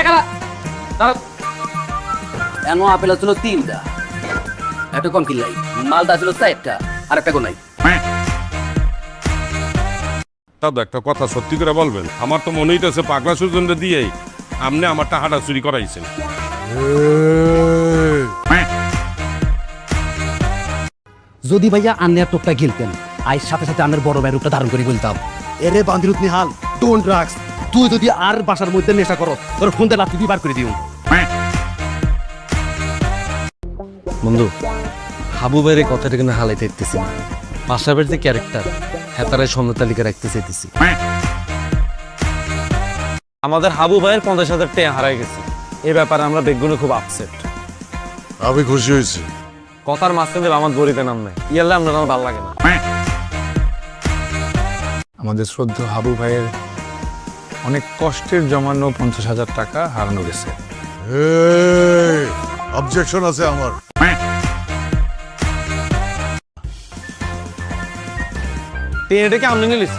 একালা এনো আপেল ছিল তিনটা। একটা কম কিনলাই মালটা ছিল চারটা আর একটা কোনাই দাদা একটা কথা সত্যি করে বলবেন আমার তো মনে হইতেছে পাগলা সুজনটা দিয়েই আপনি আমার টাকাটা চুরি করাইছেন। যদি ভাইয়া আন্নের টোপটা গিলতেন আজ সাথে সাথে আন্নের বড় ভাইয়ের রূপটা ধারণ করে বলতাম। এরে বান্দিরুত নিহাল ডোন্ট ড্রাগস তুই যদি আর বাসার মধ্যে নেশা করো তোর ফোন দিয়ে দিয়ে বার করে দিও। বন্ধু হাবু ভাইয়ের কথাটা কিন্তু হালাইতে ইতেছি না। পাশাবের যে ক্যারেক্টার হেতারায় সন্ধ্যা তালিকা রাখতে চাইতেছি। আমাদের হাবু ভাইয়ের পঞ্চাশ হাজার টাকা হারাই গেছে। এ ব্যাপারে আমরা বেগুনে খুব আপসেট আমি খুশি হয়েছি। কথার মাঝখানে আমার গড়িতে নাম নাই। ইয়ালে আমরা আমার ভালো লাগে না। আমাদের শ্রদ্ধ হাবু ভাইয়ের অনেক কষ্টের জমানো পঞ্চাশ হাজার টাকা হারানো গেছে। অবজেকশন আছে আমার। এটা কি আমদানি নিলিস